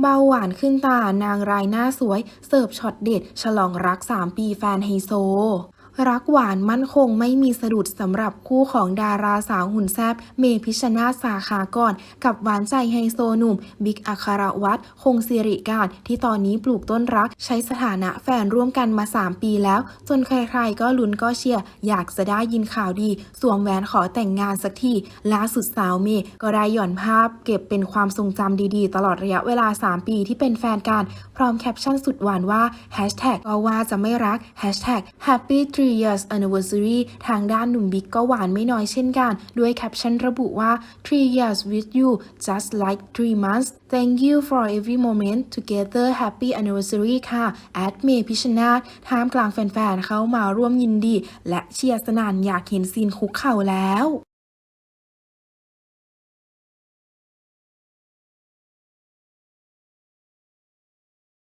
เบาหวานขึ้นตานางรายหน้าสวย เสิร์ฟช็อตเด็ด ฉลองรัก 3 ปีแฟนไฮโซ รักหวานมั่นคงไม่มีสะดุดสำหรับคู่ของดาราสาวหุ่นแซบเมพิชนาสาขาก่อน กับหวานใจไฮโซหนุ่ม บิ๊กอัครวัตรคงสิริการที่ตอนนี้ปลูกต้นรักใช้สถานะแฟนร่วมกันมา 3 ปีแล้ว จนใครๆ ก็ลุ้นก็เชียร์ อยากจะได้ยินข่าวดี สวมแหวนขอแต่งงานสักทีล่าสุดสาวเมย์ก็ได้หย่อนภาพ เก็บเป็นความทรงจำดีๆ ตลอดระยะเวลา 3 ปีที่เป็นแฟนกัน พร้อมแคปชั่นสุดหวานว่า Hashtag ก็ว่าจะไม่รัก Hashtag Happy 3 years anniversary ทางด้านหนุ่มบิ๊กก็หวานไม่น้อยเช่นกัน ด้วยแคปชั่นระบุว่า 3 years with you just like 3 months thank you for every moment together happy anniversary ค่ะแอดเมพิชนาท่ามกลางแฟนๆ เข้ามาร่วมยินดี และเชียร์สนานอยากเห็นซีนคุกเข่าแล้ว